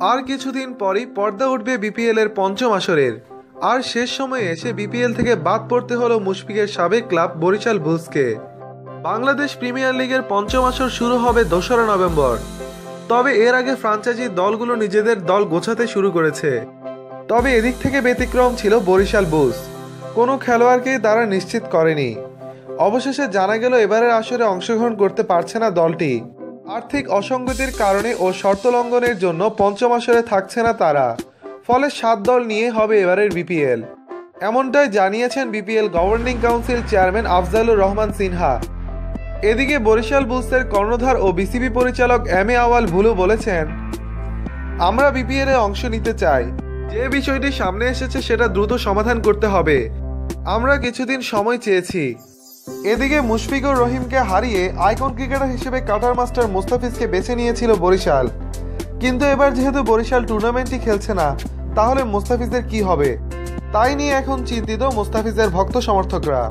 আর কিছুদিন পরই পর্দা উঠবে বিপিএল এর পঞ্চম আসরের। আর শেষ সময়ে এসে বিপিএল থেকে বাদ পড়তে হলো মুশফিকের সাবেক ক্লাব বরিশাল বুলসকে। বাংলাদেশ প্রিমিয়ার লিগের পঞ্চম আসর শুরু হবে দোসরা নভেম্বর। তবে এর আগে ফ্রাঞ্চাইজি দলগুলো নিজেদের দল গোছাতে শুরু করেছে। তবে এদিক থেকে ব্যতিক্রম ছিল বরিশাল বুলস। কোনো খেলোয়াড়কেই তারা নিশ্চিত করেনি। অবশেষে জানা গেল এবারের আসরে অংশগ্রহণ করতে পারছে না দলটি। আর্থিক অসঙ্গতির কারণে ও শর্ত লঙ্ঘনের জন্য পঞ্চম আসরে থাকছে না তারা। ফলে সাত দল নিয়ে হবে এবারের বিপিএল। এমনটাই জানিয়েছেন BPL governing council chairman Afzalur Rahman Sinha. এদিকে বরিশাল বুলসের কর্ণধার ও বিসিবি পরিচালক এম এ আওয়াল ভুলু বলেছেন, আমরা বিপিএল এ অংশ নিতে চাই। যে বিষয়টি সামনে এসেছে সেটা দ্রুত সমাধান করতে হবে। আমরা কিছুদিন সময় চেয়েছি। এদিকে মুশফিকুর রহিমকে হারিয়ে আইকন ক্রিকেটার হিসেবে কাটার মাস্টার মুস্তাফিজকে বেছে নিয়েছিল বরিশাল। কিন্তু এবার যেহেতু বরিশাল টুর্নামেন্টই খেলছে না, তাহলে মুস্তাফিজের কি হবে? তাই নিয়ে এখন চিন্তিত মুস্তাফিজের ভক্ত সমর্থকরা।